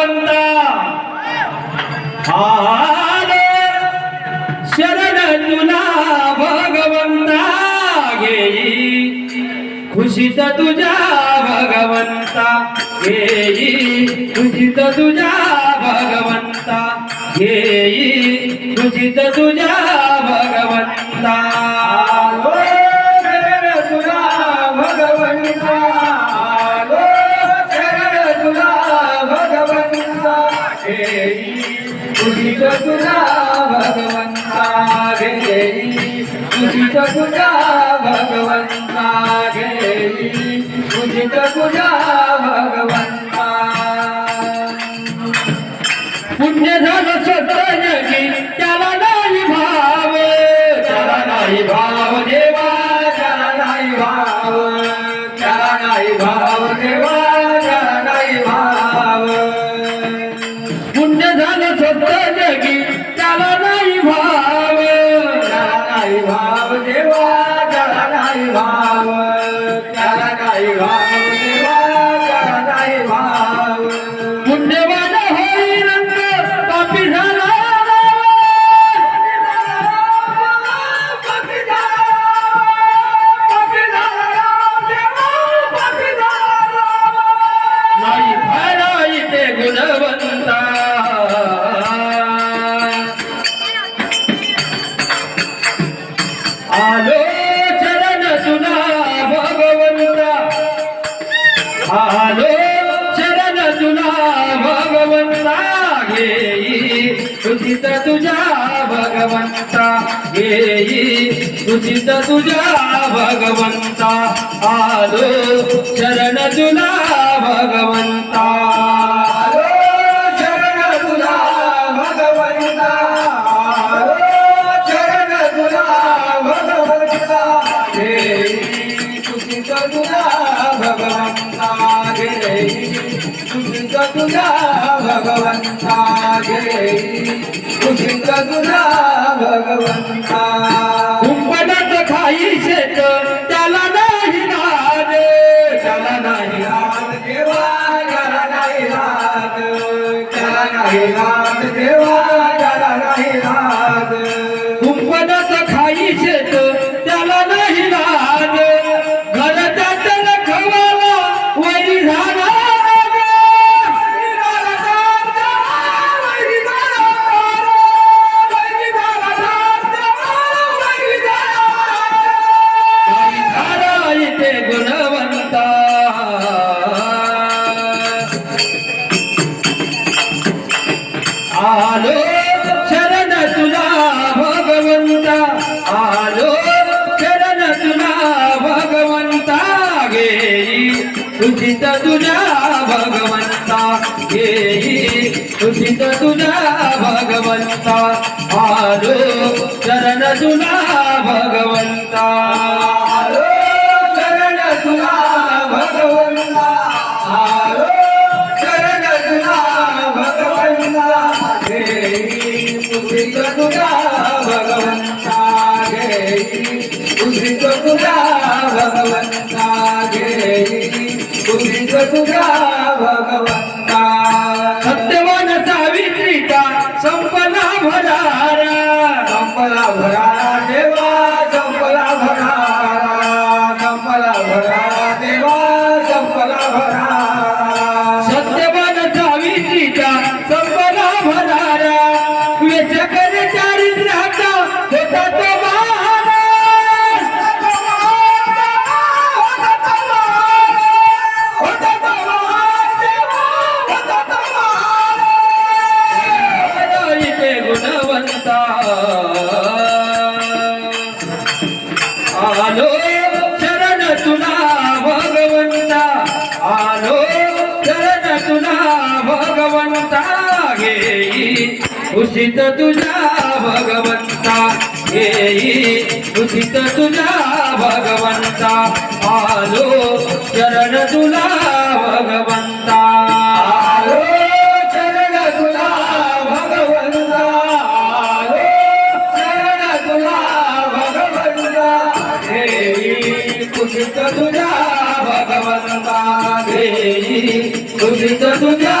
भगवंता. शरण तुला भगवंता घेई. खुशीत तुझ्या भगवंता घेई. खुशीत तुझ्या भगवंता घेई. खुशीत तुझ्या भगवंता तुला भगवंता घेई तुझीच तुझा भगवंता घेई तुझीच तुझा भगवंता देवा त्याला काही भाव त्याला काही भाव देवा. आलो चरण तुला भगवंता आलो शरण तुला भगवंता घेई तुझीत तुझ्या भगवंता घेई तुझीत तुझ्या भगवंता तुला भगवंता घेई तुझीच तुला भगवंता कुंपणात खाई शेत त्याला नाही लाज त्याला नाही लाज. रात देवा त्याला नाही रात त्याला नाही रात तुझीत तुझ्या भगवंता. येई तुझीत तुझ्या भगवंता. आलो चरण तुला भगवंता. आलो शरण तुला भगवंता. आलो तुला भगवंता. घेई तुझीच भगवंता. भगवंता. तुझा भगवंता. सत्यवान सावित्रीचा संपला भरारा. संपला भरारा देवा संपला भरारा. संपला भरारा देवा संपला भरारा. सत्यवान सावित्रीचा संपला भरारा. वेचकर चारित्र्याचा होता आलो शरण तुला भगवंता आलो शरण तुला भगवंता घेई उचित तुझ्या भगवंता घेई उचित కుషిత తుజా భగవంతా దేయి కుషిత తుజా